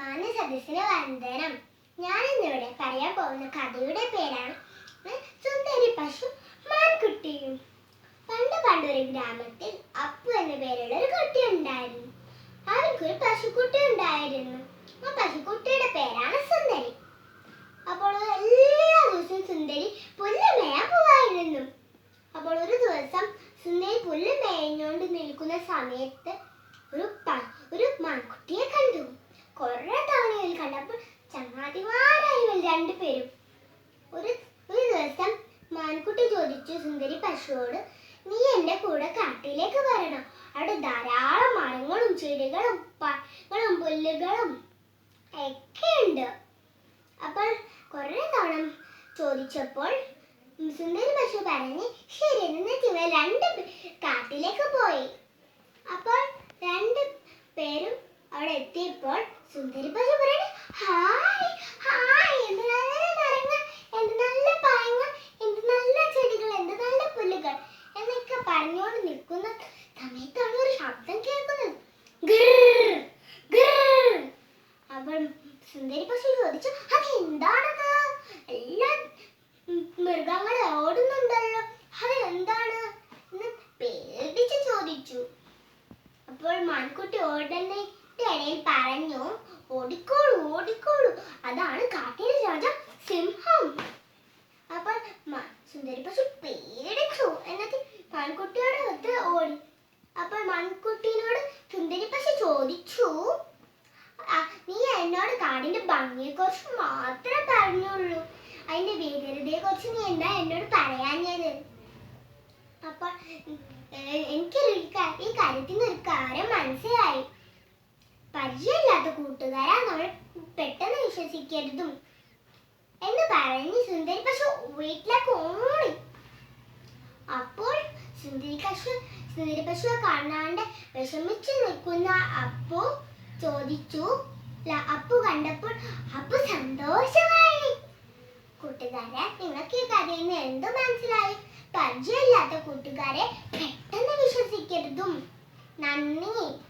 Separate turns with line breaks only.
മാന്യസദസ്സിന് വന്ദനം. ഞാൻ ഇന്നിവിടെ പറയാൻ പോകുന്ന കഥയുടെ പേരാണ് സുന്ദരി പശു മാൻകുട്ടിയും പണ്ട് പണ്ടൊരു ഗ്രാമത്തിൽ അപ്പു എന്ന പേരുള്ള ഒരു കുട്ടി ഉണ്ടായിരുന്നു. അവർക്കൊരു പശുക്കുട്ടി ഉണ്ടായിരുന്നു. ആ പശുക്കുട്ടിയുടെ പേരാണ് സുന്ദരി. അപ്പോൾ എല്ലാ ദിവസവും സുന്ദരി പുല്ല് മേയാൻ പോവായിരുന്നു. അപ്പോൾ ഒരു ദിവസം സുന്ദരി പുല്ല് മേഞ്ഞുകൊണ്ട് നിൽക്കുന്ന സമയത്ത് ഒരു പ- ഒരു മാൻകുട്ടിയെ കണ്ടു കുറെ തവണയിൽ കണ്ടപ്പോൾ ചങ്ങാതിമാരായി ഇവർ രണ്ടുപേരും. ഒരു ഒരു ദിവസം മാൻകുട്ടി ചോദിച്ചു സുന്ദരി പശുവോട് നീ എന്റെ കൂടെ കാട്ടിലേക്ക് വരണം. അവിടെ ധാരാളം മരങ്ങളും ചെടികളും പഴങ്ങളും പുല്ലുകളും ഒക്കെ ഉണ്ട് അപ്പോൾ കുറേ തവണ ചോദിച്ചപ്പോൾ സുന്ദരി പശു പറഞ്ഞ് ശരി എന്നിട്ട് ഇവ രണ്ട് കാട്ടിലേക്ക് പോയി. അപ്പോൾ രണ്ട് പേരും അവിടെ എത്തിയപ്പോൾ സുന്ദരി പശു പറയണേ ഹായ് പറഞ്ഞുകൊണ്ട് നിൽക്കുന്ന സമയത്താണ് ഒരു ശബ്ദം കേൾക്കുന്നത്. അപ്പോൾ സുന്ദരി പശു ചോദിച്ചു അത് എന്താണത് എല്ലാ മൃഗങ്ങൾ ഓടുന്നുണ്ടല്ലോ. അത് എന്താണ് എന്ന് പേടിച്ച് ചോദിച്ചു. അപ്പോൾ മൺകുട്ടി ഓടുന്നതിന്റെ ഇടയിൽ പറഞ്ഞു ഓടിക്കോളൂ ഓടിക്കോളൂ. അതാണ് കാട്ടിലെ രാജ സിംഹം. അപ്പോൾ സുന്ദരി പശു പേടിച്ചു. എന്നിട്ട് മാൻകുട്ടിയോട് ഒത്ത് ഓടി. അപ്പോൾ മൺകുട്ടിയോട് സുന്ദരി പക്ഷെ ചോദിച്ചു നീ എന്നോട് കാടിന്റെ ഭംഗിയെ കുറിച്ച് മാത്രമേ പറഞ്ഞുള്ളൂ. അതിന്റെ ഭീകരതയെ കുറിച്ച് നീ എന്താ എന്നോട് പറയാഞ്ഞത്? അപ്പോൾ ഏഹ്, എനിക്കൊരു ഈ കാര്യത്തിൽ നിന്ന് ഒരു കാര്യം മനസ്സിലായി. പരിചയമില്ലാത്ത കൂട്ടുകാരാ നമ്മൾ പെട്ടെന്ന് വിശ്വസിക്കരുതും എന്ന് പറഞ്ഞ് സുന്ദരി പശു വീട്ടിലേക്ക് ഓടി. അപ്പോൾ സുന്ദരി കശു സുന്ദരി പശുവെ കാണാണ്ട് വിഷമിച്ച് നിൽക്കുന്ന അപ്പു ചോദിച്ചു. അപ്പു കണ്ടപ്പോൾ അപ്പു സന്തോഷമായി. കൂട്ടുകാരെ നിങ്ങൾക്ക് ഈ കഥയിൽ നിന്ന് എന്ത് മനസ്സിലായി? പരിചയമില്ലാത്ത കൂട്ടുകാരെ പെട്ടെന്ന് വിശ്വസിക്കരുതും. നന്ദി.